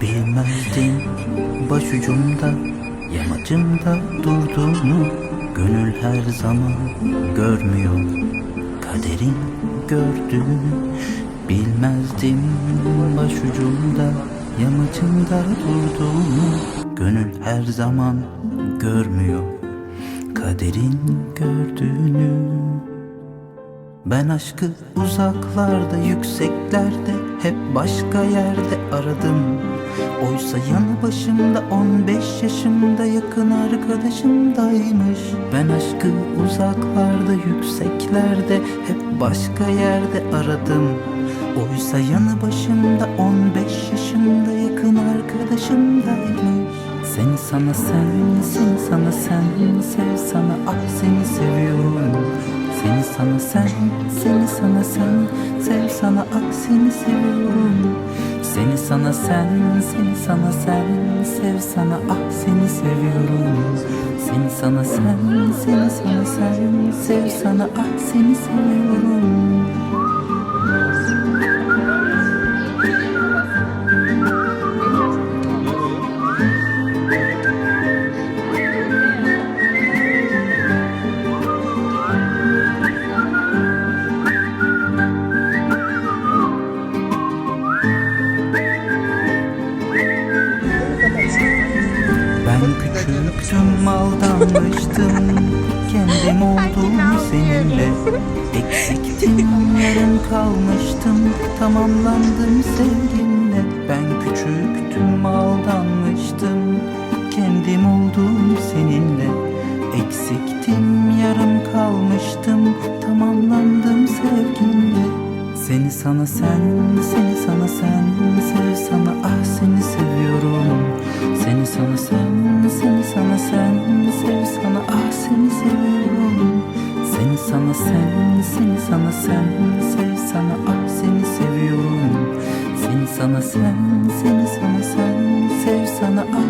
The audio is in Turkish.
Bilmezdim başucumda yamacımda durduğunu Gönül her zaman görmüyor. Kaderin gördüğünü Bilmezdim başucumda yamacımda durduğunu. Gönül her zaman görmüyor. Kaderin gördüğünü. Ben aşkı uzaklarda, yükseklerde, hep başka yerde aradım. Oysa yanı başımda 15 yaşımda yakın arkadaşımdaymış. Ben aşkı uzaklarda, yükseklerde, hep başka yerde aradım. Oysa yanı başımda 15 yaşımda yakın arkadaşımdaymış. Seni sana sen, seni sana sen, sev sana ah seni seviyorum. Seni sana sen, seni sana sen, sev sana ah seni seviyorum. Seni sana sen, seni sana sen, sev sana ah seni seviyorum. Seni sana sen, seni sana sen, sev sana ah seni seviyorum. Ben küçüktüm aldanmıştım. Kendim oldum seninle. Eksiktim yarım kalmıştım. Tamamlandım sevginle Ben küçüktüm aldanmıştım. Kendim oldum seninle. Eksiktim yarım kalmıştım. Tamamlandım sevginle Seni sana sen, seni sana sen Sev sana sana sen, seni sana sen Sev sana ah seni seviyorum. Seni sana sen, seni sana sen Sev sana ah seni seviyorum. Seni sana sen, seni sana sen Sev sana ah